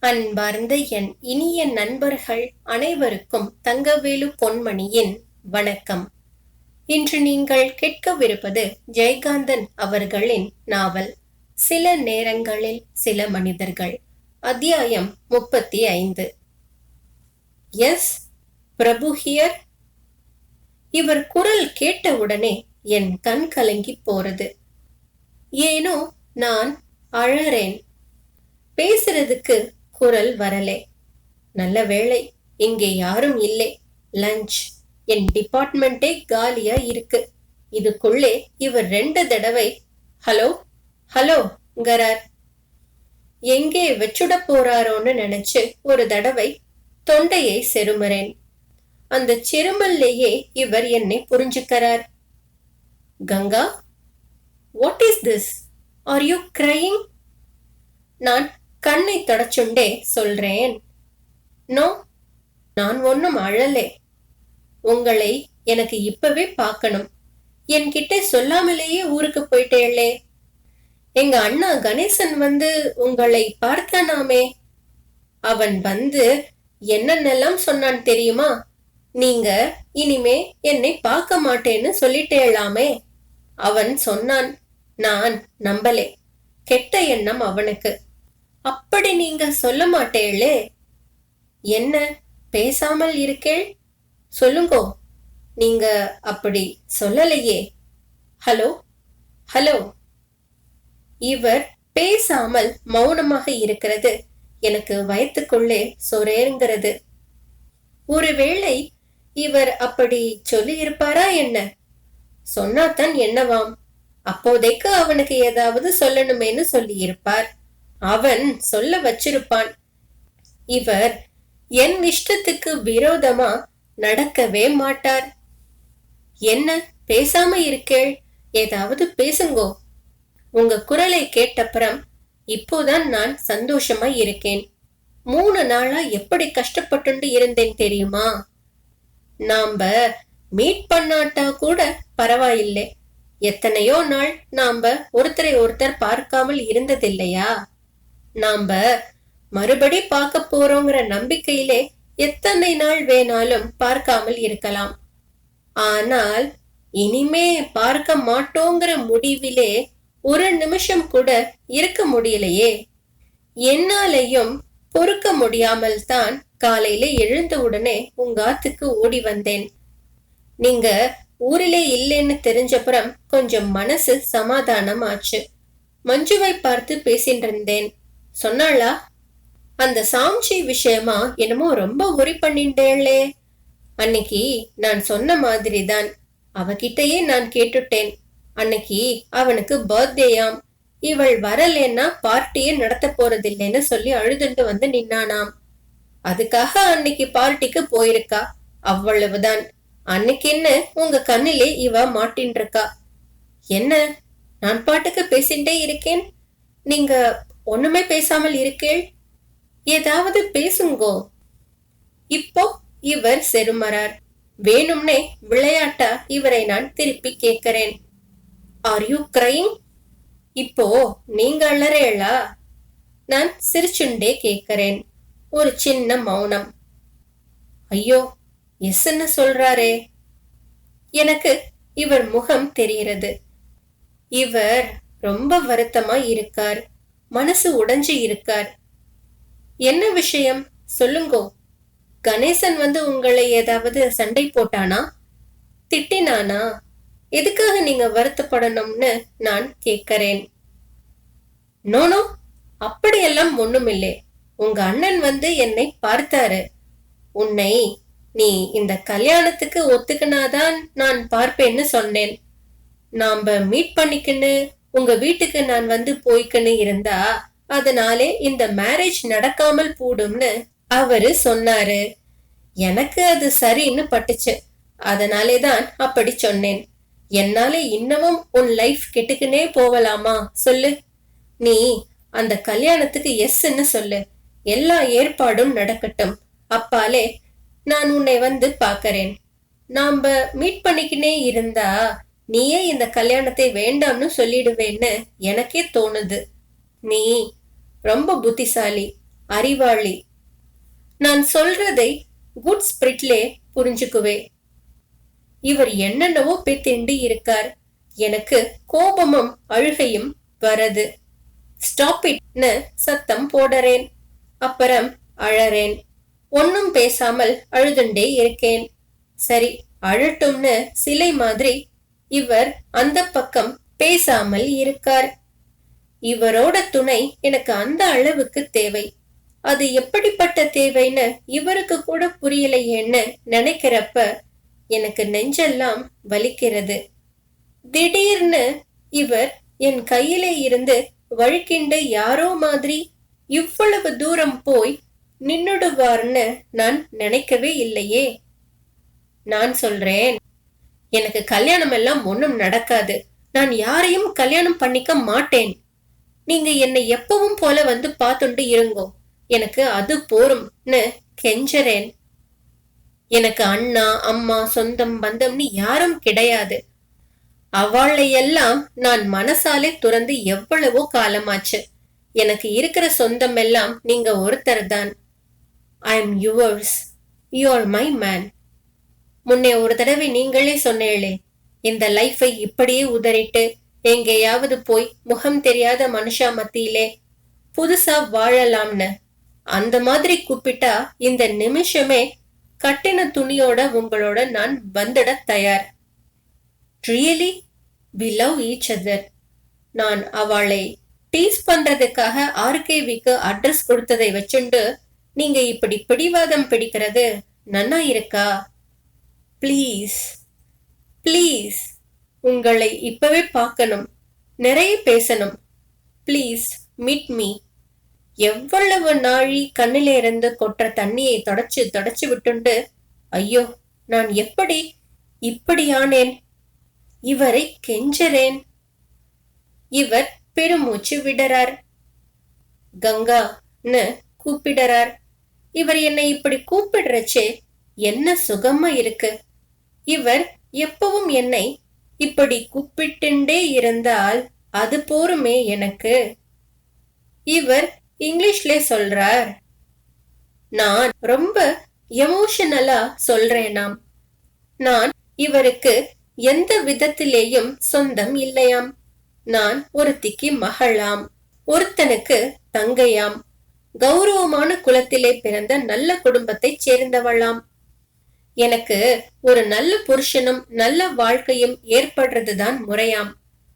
அன்பார்ந்த என் இனிய நண்பர்கள் அனைவருக்கும் தங்கவேலு பொன்மணியின் வணக்கம். இன்று நீங்கள் கேட்கவிருப்பது ஜெயகாந்தன் அவர்களின் நாவல் சில நேரங்களில் சில மனிதர்கள் அத்தியாயம் முப்பத்தி ஐந்து. Yes Prabhu here? இவர் குரல் கேட்டவுடனே என் கண் கலங்கி போறது. ஏனோ நான் அழறேன். பேசுறதுக்கு குரல் வரலே. நல்ல வேளை இங்கே யாரும் இல்லை. லஞ்ச். என் டிபார்ட்மெண்டே காலியா இருக்கு. இதுக்குள்ளே இவர் ரெண்டு தடவை ஹலோ ஹலோ கரார் எங்கே வச்சுட போறாரோன்னு நினைச்சு ஒரு தடவை தொண்டையை செருமறேன். அந்த செருமல்லேயே இவர் என்னை புரிஞ்சுக்கிறார். Ganga what is this are you crying நான் கண்ணை தொடச்சுண்டே சொல்றேன். நோ நான் ஒன்னும் அழலே. உங்களை எனக்கு இப்பவே பார்க்கணும். என்கிட்ட சொல்லாமலேயே ஊருக்கு போயிட்டேளே. எங்க அண்ணா கணேசன் வந்து உங்களை பார்த்தானாமே அவன் வந்து என்னென்னலாம் சொன்னான் தெரியுமா? நீங்க இனிமே என்னை பார்க்க மாட்டேன்னு சொல்லிட்டேளாமே. அவன் சொன்னான் நான் நம்பலே. கெட்ட எண்ணம் அவனுக்கு. அப்படி நீங்க சொல்ல மாட்டேளே. என்ன பேசாமல் இருக்கேள்? சொல்லுங்கோ. நீங்க அப்படி சொல்லலையே. Hello hello. இவர் பேசாமல் மௌனமாக இருக்கிறது. எனக்கு வயத்துக்குள்ளே சொரேங்கிறது ஒருவேளை இவர் அப்படி சொல்லி இருப்பாரா என்ன? சொன்னாதான் என்னவாம். அப்போதைக்கு அவனுக்கு ஏதாவது சொல்லணுமேன்னு சொல்லி இருப்பார் அவன் சொல்ல வச்சிருப்பான். இவர் என் இஷ்டத்துக்கு விரோதமா நடக்கவே மாட்டார். என்ன பேசாம இருக்கேள்? ஏதாவது பேசுங்கோ. உங்க குரலை கேட்டப்புறம் இப்போதான் நான் சந்தோஷமா இருக்கேன். மூணு நாளா எப்படி கஷ்டப்பட்டு இருந்தேன் தெரியுமா? நாம மீட் பண்ணாட்டா கூட பரவாயில்லை. எத்தனையோ நாள் நாம ஒருத்தரை ஒருத்தர் பார்க்காமல் இருந்ததில்லையா? நாம மறுபடி பார்க்க போறோங்கிற நம்பிக்கையிலே எத்தனை நாள் வேணாலும் பார்க்காமல் இருக்கலாம். ஆனால் இனிமே பார்க்க மாட்டோங்கிற முடிவிலே ஒரு நிமிஷம் கூட இருக்க முடியலையே. என்னாலையும் பொறுக்க முடியாமல் தான் காலையில எழுந்த உடனே உங்க ஆத்துக்கு ஓடி வந்தேன். நீங்க ஊரிலே இல்லைன்னு தெரிஞ்சப்புறம் கொஞ்சம் மனசு சமாதானம் ஆச்சு மஞ்சுவை பார்த்து பேசிட்டு இருந்தேன் சொன்னாளா? அந்த சாம்சி விஷயமா என்னமோ ரொம்ப உரி பண்ணிட்டேளே. அன்னைக்கு நான் சொன்ன மாதிரி தான் அவகிட்டயே நான் கேட்டுட்டேன். அன்னைக்கு அவனுக்கு பர்த்டேயாம். இவள் வரலன்னா பார்ட்டியே நடத்த போறதில்லைன்னு சொல்லி அழுதுண்டு வந்து நின்னானாம். அதுக்காக அன்னைக்கு பார்ட்டிக்கு போயிருக்கா. அவ்வளவுதான். அன்னைக்கு என்ன உங்க கண்ணிலே இவ மாட்டின் இருக்கா என்ன? நான் பாட்டுக்கு பேசிட்டே இருக்கேன். நீங்க ஒண்ணுமே பேசாமல் இருக்கேள். ஏதாவது பேசுங்கோ. இப்போ இவர் செருமரார் வேணும்னே விளையாட்டா இவரை நான் திருப்பி கேட்கிறேன். ஆர் யூ கிரைங் இப்போ நீங்க அலறேளா? நான் சிரிச்சுண்டே கேட்கிறேன். ஒரு சின்ன மௌனம். ஐயோ எஸ்ன்னு சொல்றாரே? எனக்கு இவர் முகம் தெரிகிறது. இவர் ரொம்ப வருத்தமா இருக்கார். மனசு உடைஞ்சு இருக்கார். என்ன விஷயம்? சொல்லுங்கோ. கணேசன் வந்து உங்களை ஏதாவது சண்டை போட்டானா? திட்டினானா? எதுக்காக நீங்க வருத்தப்படணும்னு நான் கேட்கிறேன் நோனோ அப்படியெல்லாம் ஒண்ணுமில்லை. உங்க அண்ணன் வந்து என்னை பார்த்தாரு. உன்னை நீ இந்த கல்யாணத்துக்கு ஒத்துக்கினாதான் நான் பார்ப்பேன்னு சொன்னேன். நாம மீட் பண்ணிக்கின்னு உங்க வீட்டுக்கு நான் வந்து போய்க்கன்னு இருந்தா அதனாலே இந்த மேரேஜ் நடக்காமல் போடும்னு அவரு சொன்னாரு. எனக்கு அது சரின்னு பட்டுச்சு. அதனாலே தான் அப்படி சொன்னேன். என்னால இன்னமும் உன் லைஃப் கெட்டுக்குனே போகலாமா? சொல்லு. நீ அந்த கல்யாணத்துக்கு எஸ்ன்னு சொல்லு. எல்லா ஏற்பாடும் நடக்கட்டும். அப்பாலே நான் உன்னை வந்து பார்க்கறேன் நாம மீட் பண்ணிக்கினே இருந்தா நீயே இந்த கல்யாணத்தை வேண்டாம்னு சொல்லிடுவேன்னு எனக்கே தோணுது. நீ ரொம்ப புத்திசாலி அறிவாளி. நான் சொல்றதை குட் ஸ்பிரிட்லே புரிஞ்சுக்குவே. இவர் என்னென்னவோ பேத்திண்டி இருக்கார். எனக்கு கோபமும் அழுகையும் வரது ஸ்டாப் இட்னு சத்தம் போடறேன். அப்புறம் அழறேன். ஒன்னும் பேசாமல் அழுதுண்டே இருக்கேன். சரி அழட்டும்னு சிலை மாதிரி இவர் அந்த பக்கம் பேசாமல் இருக்கார். இவரோட துணை எனக்கு அந்த அளவுக்கு தேவை. அது எப்படிப்பட்ட தேவைன்னு இவருக்கு கூட புரியலையேன்னு நினைக்கிறப்ப எனக்கு நெஞ்செல்லாம் வலிக்கிறது. திடீர்னு இவர் என் கையிலே இருந்து வழுக்கிண்டு யாரோ மாதிரி இவ்வளவு தூரம் போய் நின்னுடுவார்னு நான் நினைக்கவே இல்லையே. நான் சொல்றேன். எனக்கு கல்யாணம் எல்லாம் ஒன்றும் நடக்காது. நான் யாரையும் கல்யாணம் பண்ணிக்க மாட்டேன். நீங்க என்னை எப்பவும் போல வந்து பார்த்துண்டு இருங்கோ. எனக்கு அது போரும்னு கெஞ்சறேன். எனக்கு அண்ணா அம்மா சொந்தம் பந்தம்னு யாரும் கிடையாது. அவளையெல்லாம் நான் மனசாலே துறந்து எவ்வளவோ காலமாச்சு. எனக்கு இருக்கிற சொந்தம் எல்லாம் நீங்க ஒருத்தர் தான் I am yours you are my man முன்னே ஒரு தடவை நீங்களே சொன்னேளே இந்த லைஃபை இப்படியே உதறிட்டு எங்கேயாவது போய் முகம் தெரியாத மனுஷா மத்தியிலே புதுசா வாழலாம்னு. அந்த மாதிரி கூப்பிட்டா இந்த நிமிஷமே கட்டின துணியோட உங்களோட நான் வந்துட தயார். Really we love each other நான் அவளை டீஸ் பண்றதுக்காக ஆர்கேவிக்கு அட்ரஸ் கொடுத்ததை வச்சுண்டு நீங்க இப்படி பிடிவாதம் பிடிக்கிறது நன்னா இருக்கா? ப்ளீஸ் ப்ளீஸ் உங்களை இப்பவே பார்க்கணும். நிறைய பேசணும். ப்ளீஸ் மீட் மீ எவ்வளவு நாழி கண்ணில இருந்து கொட்டுற தண்ணியை தொடச்சு தொடச்சு விட்டுண்டு ஐயோ நான் எப்படி இப்படியானேன் இவரை கெஞ்சறேன். இவர் பெருமூச்சு விடறார். கங்கான்னு கூப்பிடறார். இவர் என்னை இப்படி கூப்பிடுறச்சே என்ன சுகமா இருக்கு? இவர் எப்பவும் என்னை இப்படி கூப்பிட்டுண்டே இருந்தால் அது போருமே எனக்கு. இவர் இங்கிலீஷ்ல சொல்றார். நான் ரொம்ப எமோஷனலா சொல்றேனாம் நான் இவருக்கு எந்த விதத்திலேயும் சொந்தம் இல்லையாம். நான் ஒருத்திக்கு மகளாம். ஒருத்தனுக்கு தங்கையாம். கௌரவமான குலத்திலே பிறந்த நல்ல குடும்பத்தைச் சேர்ந்தவளாம். எனக்கு ஒரு நல்ல புருஷனும் நல்ல வாழ்க்கையும் ஏற்படுறதுதான் முறையாம்.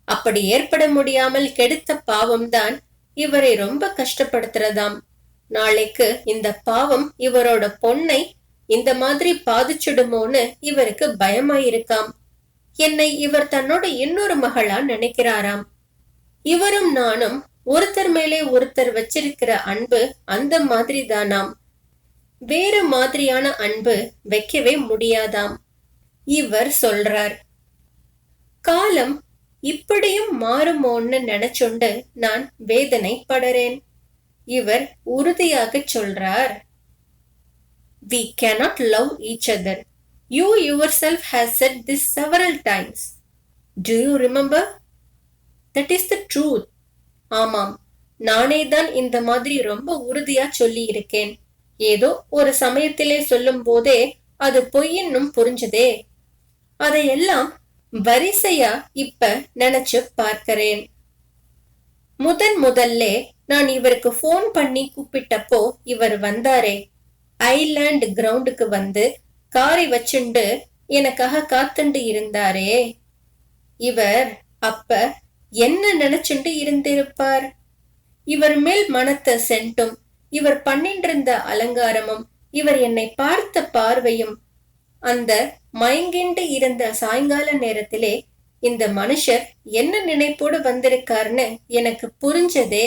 அப்படி ஏற்பட முடியாமல் கெடுத்த பாவம்தான் இவரை ரொம்ப கஷ்டப்படுத்துறதாம். நாளைக்கு இந்த பாவம் இவரோட பொண்ணை இந்த மாதிரி பாதிச்சிடுமோன்னு இவருக்கு பயமாயிருக்காம். என்னை இவர் தன்னோட இன்னொரு மகளா நினைக்கிறாராம். இவரும் நானும் ஒருத்தர் மேலே ஒருத்தர் வச்சிருக்கிற அன்பு அந்த மாதிரி தானாம் வேறு மாதிரியான அன்பு வைக்கவே முடியாதாம். இவர் சொல்றார் காலம் இப்படியும் மாறுமோன்னு நினைச்சுண்டு நான் வேதனை படுறேன். இவர் உறுதியாக சொல்றார் we cannot love each other you yourself has said this several times do you remember that is the truth ஆமாம் நானே தான் இந்த மாதிரி ரொம்ப உறுதியா சொல்லி இருக்கேன் ஏதோ ஒரு சமயத்திலே சொல்லும் போதே அது பொய்யின்னும் புரிஞ்சதே. அதையெல்லாம் வரிசையா இப்ப நினைச்சு பார்க்கிறேன். முதன் முதல்ல நான் இவருக்கு போன் பண்ணி கூப்பிட்டப்போ இவர் வந்தாரே. ஐலாண்ட் கிரவுண்டுக்கு வந்து காரை வச்சுண்டு எனக்காக காத்துண்டு இருந்தாரே. இவர் அப்ப என்ன நினைச்சுண்டு இருந்திருப்பார்? இவர் மேல் மனத்தை சென்ட்டும் இவர் பண்ணின்றிருந்த அலங்காரமும் இவர் என்னை பார்த்த பார்வையும் அந்த மயங்கிண்டு இருந்த சாயங்கால நேரத்திலே இந்த மனுஷர் என்ன நினைப்போடு வந்திருக்காருன்னு எனக்கு புரிஞ்சதே.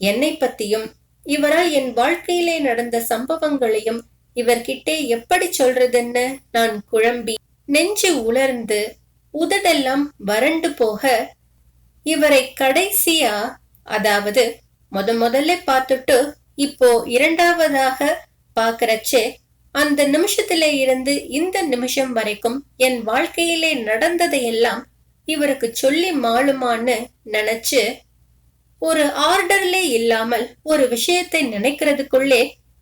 என்னை பத்தியும் இவரால் என் வாழ்க்கையிலே நடந்த சம்பவங்களையும் இவர்கிட்டே எப்படி சொல்றதுன்னு நான் குழம்பி நெஞ்சு உலர்ந்து உதடெல்லாம் வறண்டு போக இவரை கடைசியா அதாவது முத முதல்ல பார்த்துட்டு இப்போ இரண்டாவதாக பாக்குறச்சே அந்த நிமிஷத்திலே இருந்து இந்த நிமிஷம் வரைக்கும் என் வாழ்க்கையிலே நடந்ததையெல்லாம் இவருக்கு சொல்லி மாளுமான்னு நினைச்சு ஒரு ஆர்டர்லே இல்லாமல் ஒரு விஷயத்தை நினைக்கிறதுக்குள்ளே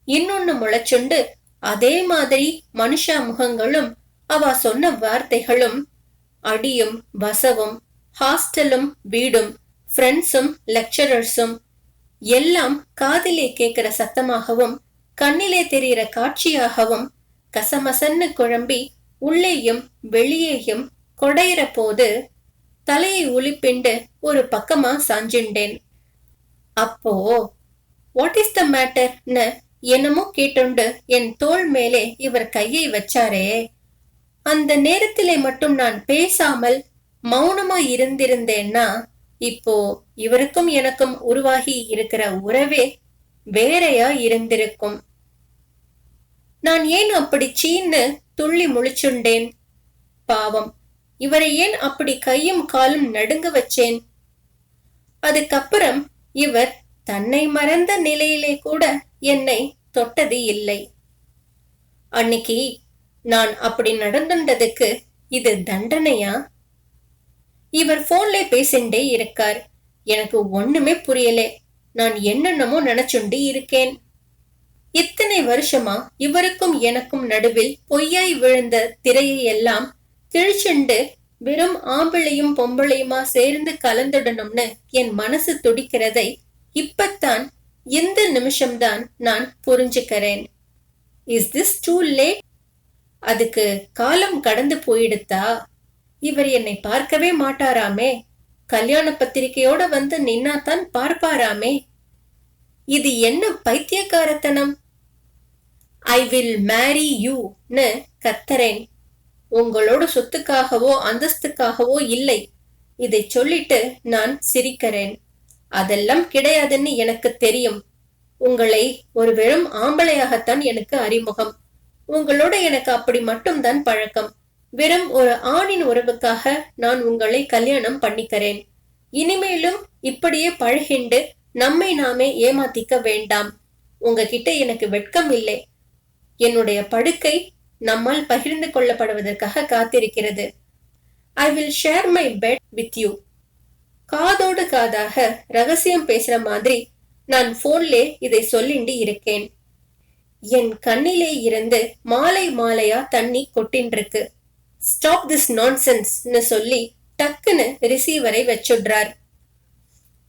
இன்னொன்னு முளைச்சுண்டு அதே மாதிரி மனுஷா முகங்களும் அவ சொன்ன வார்த்தைகளும் அடியும் வசவும் ஹாஸ்டலும் வீடும் ஃப்ரெண்ட்ஸும் லெக்சரர்ஸும் எல்லாம் காதிலே கேட்கிற சத்தமாகவும் கண்ணிலே தெரிகிற காட்சியாகவும் கசமசன்னு குழம்பி உள்ளேயும் வெளியேயும் கொடையிற போது தலையை உளிப்பிண்டு ஒரு பக்கமா சாஞ்சுண்டேன். அப்போ வாட் இஸ் த மேட்டர்னு என்னமோ கேட்டுண்டு என் தோள் மேலே இவர் கையை வச்சாரே. அந்த நேரத்திலே மட்டும் நான் பேசாமல் மௌனமா இருந்திருந்தேன்னா இப்போ இவருக்கும் எனக்கும் உருவாகி இருக்கிற உறவே வேறையா இருந்திருக்கும். நான் ஏன் அப்படி சீன்னு துள்ளி முழிச்சுண்டேன்? பாவம். இவரை ஏன் அப்படி கையும் காலும் நடுங்க வச்சேன்? அதுக்கப்புறம் இவர் தன்னை மறந்த நிலையிலே கூட என்னை தொட்டது இல்லை. அன்னைக்கு நான் அப்படி நடந்துண்டதுக்கு இது தண்டனையா? இவர் போன்ல பேசிண்டே இருக்கார். எனக்கு ஒண்ணுமே புரியல. நான் என்னென்னமோ நினைச்சுண்டு இருக்கேன். இத்தனை வருஷமா இவருக்கும் எனக்கும் நடுவில் பொய்யாய் விழுந்த திரையை எல்லாம் கிழிச்சுண்டு வெறும் ஆம்பிளையும் பொம்பளையுமா சேர்ந்து கலந்துடணும்னு என் மனசு துடிக்கிறதை இப்பத்தான் இந்த நிமிஷம்தான் நான் புரிஞ்சுக்கிறேன். இஸ் திஸ் டூ லேட் அதுக்கு காலம் கடந்து போயிடுத்தா? இவர் என்னை பார்க்கவே மாட்டாராமே. கல்யாண பத்திரிகையோட வந்து நின்னாதான் பார்ப்பாராமே. இது என்ன பைத்தியக்காரத்தனம்? ஐ வில் மேரி யூன்னு கத்தரேன் உங்களோட சொத்துக்காகவோ அந்தஸ்துக்காகவோ இல்லை. இதை சொல்லிட்டு நான் சிரிக்கிறேன். அதெல்லாம் கிடையாதுன்னு எனக்கு தெரியும். உங்களை ஒரு வெறும் ஆம்பளையாகத்தான் எனக்கு அறிமுகம். உங்களோட எனக்கு அப்படி மட்டும்தான் பழக்கம். வெறும் ஒரு ஆணின் உறவுக்காக நான் உங்களை கல்யாணம் பண்ணிக்கிறேன். இனிமேலும் இப்படியே பழகிண்டு நம்மை நாமே ஏமாத்திக்க வேண்டாம். உங்ககிட்ட எனக்கு வெட்கம் இல்லை. என்னுடைய படுக்கை நம்மால் பகிர்ந்து கொள்ளப்படுவதற்காக காத்திருக்கிறது. I will share my bed with you காதோடு காதாக ரகசியம் பேசுற மாதிரி நான் போன்லே இதை சொல்லிண்டு இருக்கேன். என் கண்ணிலே இருந்து மாலை மாலையா தண்ணி கொட்டின்றிருக்கு. ஸ்டாப் திஸ் நான்சென்ஸ்னு சொல்லி டக்குன்னு ரிசீவரை வச்சுடுறார்.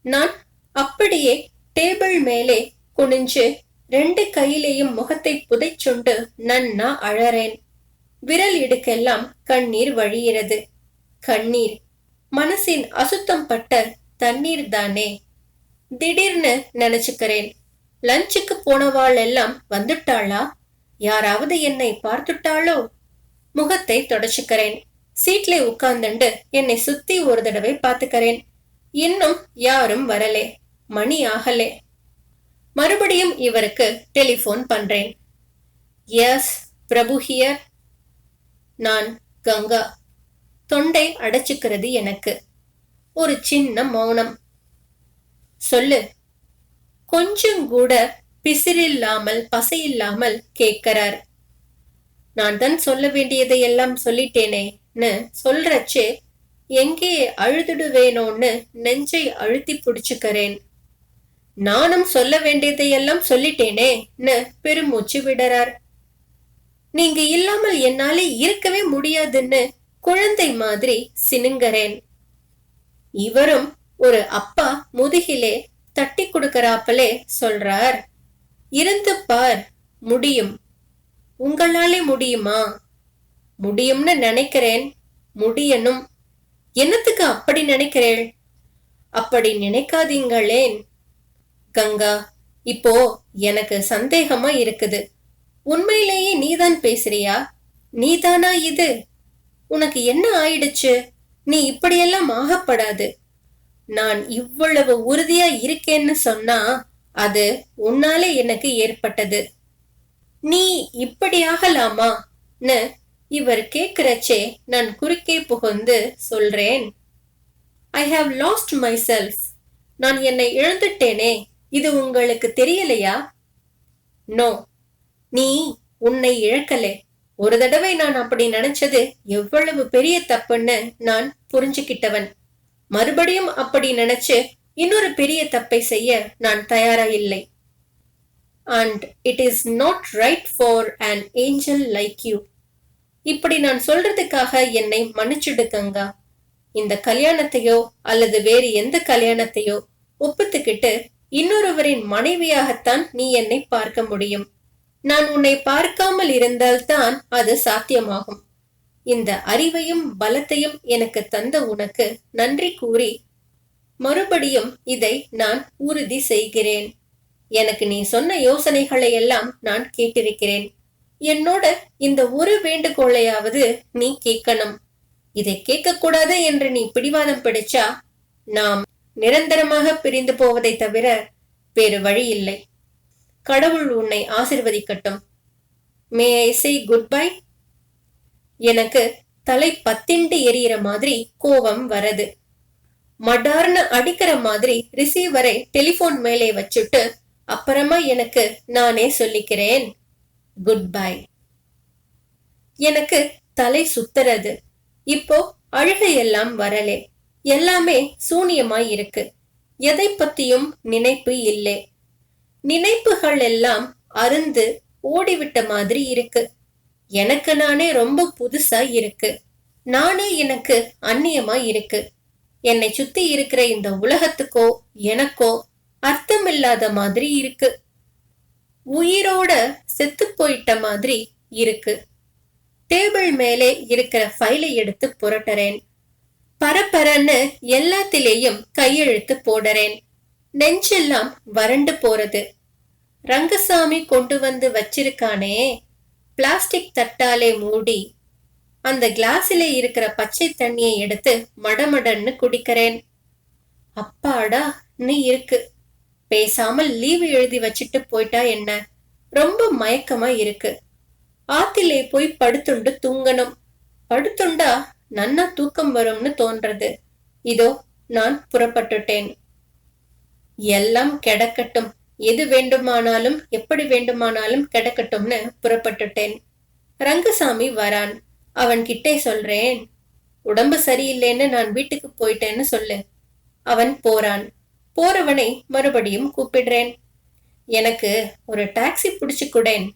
நான் அப்படியே டேபிள் மேலே குனிஞ்சு ரெண்டு கையிலேயும் முகத்தை புதைச்சுண்டு நன்னா அழறேன். விரல் இடுக்கெல்லாம் கண்ணீர் வழியிறது கண்ணீர் மனசின் அசுத்தம் பட்ட தண்ணீர் தானே. திடீர்னு நினைச்சுக்கிறேன் லஞ்சுக்கு போனவாள் எல்லாம் வந்துட்டாளா? யாராவது என்னை பார்த்துட்டாளோ? முகத்தை தொடச்சுக்கிறேன். சீட்ல உட்கார்ந்துண்டு என்னை சுத்தி ஒரு தடவை பார்த்துக்கிறேன். இன்னும் யாரும் வரலே. மணி ஆகலே. மறுபடியும் இவருக்கு டெலிபோன் பண்றேன். எஸ் பிரபு ஹியர் நான் கங்கா. தொண்டை அடைச்சுக்கிறது எனக்கு. ஒரு சின்ன மௌனம். சொல்லு. கொஞ்சம் கூட பிசிறில்லாமல் பசையில்லாமல் கேட்கிறார். நான் தான் சொல்ல வேண்டியதை எல்லாம் சொல்லிட்டேனேன்னு சொல்றச்சே எங்கே அழுதுடுவேனோன்னு நெஞ்சை அழுத்தி பிடிச்சுக்கிறேன். நானும் சொல்ல வேண்டியதையெல்லாம் சொல்லிட்டேனேன்னு பெருமூச்சு விடறார். நீங்க இல்லாமல் என்னால இருக்கவே முடியாதுன்னு குழந்தை மாதிரி சினுங்கறேன். இவரும் ஒரு அப்பா முதுகிலே தட்டி கொடுக்கறாப்பலே சொல்றார். இருந்து பார் முடியும். உங்களாலே முடியுமா? முடியும்னு நினைக்கிறேன். முடியணும். என்னத்துக்கு அப்படி நினைக்கிறேள்? அப்படி நினைக்காதீங்களேன். கங்கா இப்போ எனக்கு சந்தேகமா இருக்குது. உண்மையிலேயே நீதான் பேசுறியா? நீதானா இது? உனக்கு என்ன ஆயிடுச்சு? நீ இப்படியெல்லாம் ஆகப்படாது. நான் இவ்வளவு உறுதியா இருக்கேன்னு சொன்னா அது உன்னாலே எனக்கு ஏற்பட்டது. நீ இப்படி ஆகலாமான்னு இவர் கேக்குறச்சே நான் குறுக்கே புகுந்து சொல்றேன். I have lost myself நான் என்னை இழந்துட்டேனே இது உங்களுக்கு தெரியலையா? நோ நீ உன்னை இழக்கலே. ஒரு தடவை நான் அப்படி நினைச்சது எவ்வளவு பெரிய தப்புன்னு நான் புரிஞ்சுக்கிட்டவன். மறுபடியும் அப்படி நினைச்சு இன்னொரு பெரிய தப்பை செய்ய நான் தயாரா இல்லை. And it is not right for an angel like you இப்படி நான் சொல்றதுக்காக என்னை மன்னிச்சுடுக்கங்கா இந்த கல்யாணத்தையோ அல்லது வேறு எந்த கல்யாணத்தையோ ஒப்புத்துக்கிட்டு இன்னொருவரின் மனைவியாகத்தான் நீ என்னை பார்க்க முடியும். நான் உன்னை பார்க்காமல் இருந்தால்தான் அது சாத்தியமாகும். இந்த அறிவையும் பலத்தையும் எனக்கு தந்த உனக்கு நன்றி கூறி மறுபடியும் இதை நான் உறுதி செய்கிறேன். எனக்கு நீ சொன்ன யோசனைகளை எல்லாம் நான் கேட்டிருக்கிறேன். என்னோட இந்த ஒரு வேண்டுகோளையாவது நீ கேட்கணும். இதை கேட்கக்கூடாது என்று நீ பிடிவாதம் பிடிச்சா நாம் நிரந்தரமாக பிரிந்து போவதை தவிர வேறு வழி இல்லை. கடவுள் உன்னை ஆசிர்வதிக்கட்டும். மே ஐ சே குட் பை எனக்கு தலை பத்திண்டு எரியற மாதிரி கோபம் வரது. மடார்னு அடிக்கிற மாதிரி ரிசீவரை டெலிபோன் மேலே வச்சுட்டு அப்புறமா எனக்கு நானே சொல்லிக்கிறேன். குட் பை எனக்கு தலை சுத்துறது. இப்போ அழுகை எல்லாம் வரலே. எல்லாமே சூனியமாய் இருக்கு. எதை பத்தியும் நினைப்பு இல்லை. நினைப்புகள் எல்லாம் அருந்து ஓடிவிட்ட மாதிரி இருக்கு. எனக்கு நானே ரொம்ப புதுசா இருக்கு. நானே எனக்கு அந்நியமா இருக்கு. என்னை சுத்தி இருக்கிற இந்த உலகத்துக்கோ எனக்கோ இல்லாத மாதிரி இருக்கு. உயிரோட செத்து போயிட்ட மாதிரி இருக்கு. டேபிள் மேலே இருக்கிற ஃபைலை எடுத்து புரட்டுறேன். பரபரன்னு எல்லாத்திலேயும் கையெழுத்து போடுறேன். நெஞ்செல்லாம் வறண்டு போறது. ரங்கசாமி கொண்டு வந்து வச்சிருக்கானே. பிளாஸ்டிக் தட்டாலே மூடி. அந்த கிளாஸிலே இருக்கிற பச்சை தண்ணியை எடுத்து மடமடன்னு குடிக்கிறேன். அப்பாடா நீ இருக்கு. பேசாமல் லீவு எழுதி வச்சிட்டு போயிட்டா என்ன? ரொம்ப மயக்கமா இருக்கு. ஆத்திலே போய் படுத்துண்டு தூங்கணும். படுத்துண்டா நன்னா தூக்கம் வரும்னு தோன்றது. இதோ நான் புறப்பட்டுட்டேன். எல்லாம் கிடக்கட்டும். எது வேண்டுமானாலும் எப்படி வேண்டுமானாலும் கிடக்கட்டும்னு புறப்பட்டுட்டேன். ரங்கசாமி வரான். அவன் கிட்டே சொல்றேன் உடம்பு சரியில்லைன்னு நான் வீட்டுக்கு போயிட்டேன்னு சொல்லு. அவன் போறான். போறவனை மறுபடியும் கூப்பிடுறேன். எனக்கு ஒரு டாக்ஸி பிடிச்சு கொடேன்.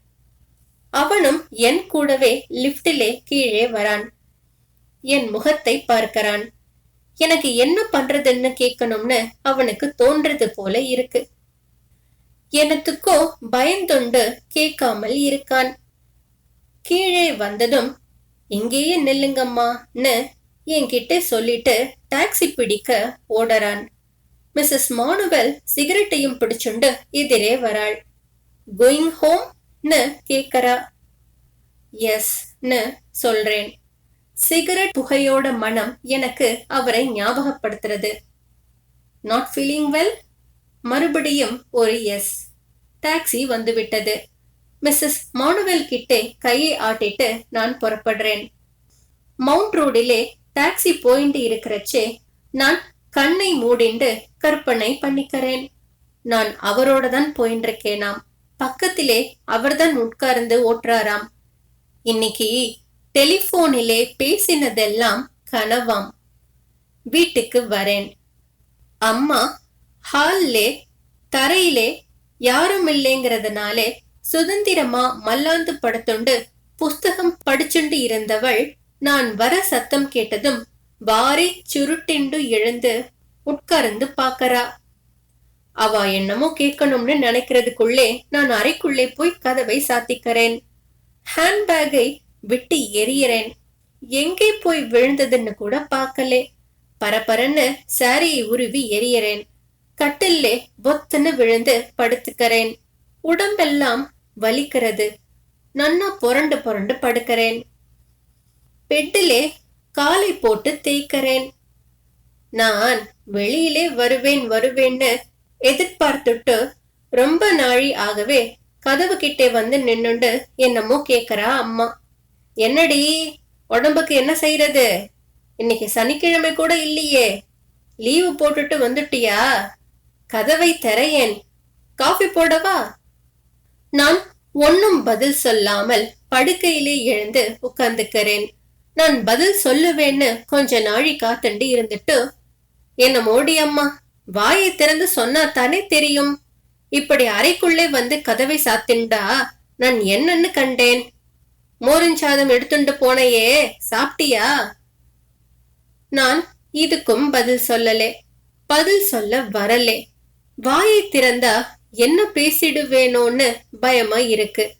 அவனும் என் கூடவே லிப்டிலே கீழே வரான். என் முகத்தை பார்க்கிறான். எனக்கு என்ன பண்றதுன்னு கேட்கணும்னு அவனுக்கு தோன்றது போல இருக்கு. எனத்துக்கோ பயந்துண்டு கேட்காமல் இருக்கான். கீழே வந்ததும் இங்கேயே நில்லுங்கம்மான்னு என்கிட்ட சொல்லிட்டு டாக்ஸி பிடிக்க ஓடறான். மிஸ்ஸஸ் மானுவல் சிகரெட்டையும் பிடிச்சுண்டு எதிரே வராள். கோயிங் ஹோம்னு கேக்குறா. எஸ்னு சொல்றேன். சிகரெட் புகையோட மனம் எனக்கு அவரை ஞாபகப்படுத்துறது. நாட் ஃபீலிங் வெல் மறுபடியும் ஒரு எஸ் டாக்ஸி வந்துவிட்டது. மிஸ்ஸஸ் மானுவல் கிட்டே கையை ஆட்டிட்டு நான் புறப்படுறேன். மவுண்ட் ரோடிலே டாக்ஸி போயிட்டு இருக்கிறச்சே நான் கண்ணை மூடிண்டு கற்பனை பண்ணிக்கிறேன். நான் அவரோட தான் போயின்னு இருக்கேனாம் பக்கத்திலே அவர்தான் உட்கார்ந்து ஓட்டுறாராம். இன்னைக்கு டெலிபோனிலே பேசினதெல்லாம் கனவாம். வீட்டுக்கு வரேன். அம்மா ஹால்லே தரையிலே யாரும் இல்லைங்கிறதுனாலே சுதந்திரமா மல்லாந்து படுத்துண்டு புஸ்தகம் படிச்சுண்டு இருந்தவள் நான் வர சத்தம் கேட்டதும் பாரி சுருட்டிண்டு எழுந்து உட்கார்ந்து பாக்கறா அவ என்னமோ கேட்கணும்னு நினைக்கிறதுக்குள்ளே நான் அறைக்குள்ளே போய் கதவை சாத்திக்கிறேன். ஹேண்ட்பேக்கை விட்டு எரியறேன் எங்கே போய் விழுந்ததுன்னு கூட பார்க்கலே. பரபரன்னு சாரியை உருவி எரியறேன் கட்டில்லே பொத்துன்னு விழுந்து படுத்துக்கிறேன். உடம்பெல்லாம் வலிக்கிறது. நன்னா புரண்டு புரண்டு படுக்கிறேன். பெட்டிலே காலை போட்டு தேய்க்கிறேன். நான் வெளியிலே வருவேன் வருவேன்னு எதிர்பார்த்துட்டு ரொம்ப நாழி ஆகவே கதவு கிட்டே வந்து நின்னுண்டு என்னமோ கேக்குறா அம்மா. என்னடி உடம்புக்கு என்ன செய்யறது? இன்னைக்கு சனிக்கிழமை கூட இல்லையே. லீவு போட்டுட்டு வந்துட்டியா? கதவை திரையேன் காஃபி போடவா? நான் ஒன்னும் பதில் சொல்லாமல் படுக்கையிலே எழுந்து உட்கார்ந்துக்கிறேன். நான் பதில் சொல்லுவேன்னு கொஞ்ச நாழி காத்துண்டு இருந்துட்டு என்ன மோடி அம்மா வாயை திறந்து சொன்னா தானே தெரியும். இப்படி அறைக்குள்ளே வந்து கதவை சாத்திண்டா? நான் என்னன்னு கண்டேன். மோரஞ்சாதம் எடுத்துண்டு போனையே சாப்பிட்டியா நான் இதுக்கும் பதில் சொல்லலே. பதில் சொல்ல வரலே. வாயை திறந்தா என்ன பேசிடுவேனோன்னு பயமா இருக்கு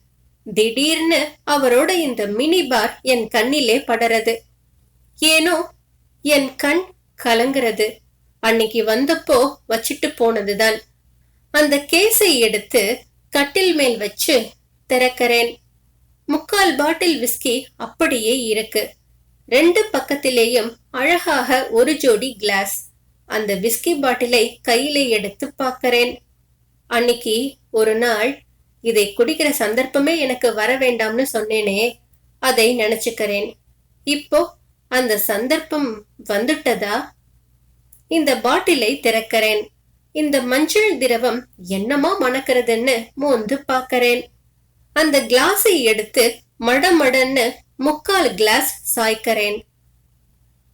திடீர்னு அவரோட இந்த மினி பார் என் கண்ணிலே படறது. ஏனோ என் கண் கலங்குறது. அன்னைக்கு வந்தப்போ வச்சிட்டு போனதுதான். அந்த கேஸை எடுத்து கட்டில் மேல் வச்சு திறக்கிறேன். முக்கால் பாட்டில் விஸ்கி அப்படியே இருக்கு. ரெண்டு பக்கத்திலேயும் அழகாக ஒரு ஜோடி கிளாஸ். அந்த விஸ்கி பாட்டிலை கையிலே எடுத்து பார்க்கிறேன் அன்னைக்கு ஒரு நாள் இதை குடிக்கிற சந்தர்ப்பமே எனக்கு வர வேண்டாம்னு சொன்னேனே அதை நினைச்சுக்கிறேன். இப்போ அந்த சந்தர்ப்பம் வந்துட்டதா? இந்த பாட்டிலை திறக்கிறேன். இந்த மஞ்சள் திரவம் என்னமா மணக்கிறதுன்னு மோந்து பார்க்கறேன் அந்த கிளாஸை எடுத்து மடமடன்னு முக்கால் கிளாஸ் சாய்க்கிறேன்.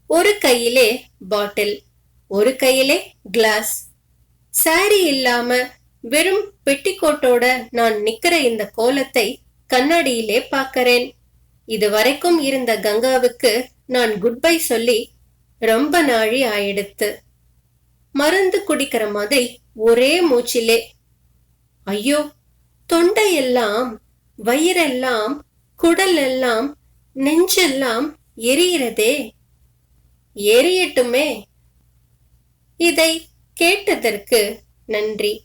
ஒரு கையிலே பாட்டில் ஒரு கையிலே கிளாஸ். சாரி இல்லாம வெறும் பெட்டிக்கோட்டோட நான் நிக்கிற இந்த கோலத்தை கண்ணாடியிலே பார்க்கறேன். இதுவரைக்கும் இருந்த கங்காவுக்கு நான் குட் பை சொல்லி ரொம்ப நாழி ஆயிடுத்து. மருந்து குடிக்கிற மாதிரி ஒரே மூச்சிலே. ஐயோ தொண்டையெல்லாம் வயிறெல்லாம் குடல் எல்லாம் நெஞ்செல்லாம் எரியிறதே. எரியட்டுமே. இதை கேட்டதற்கு நன்றி.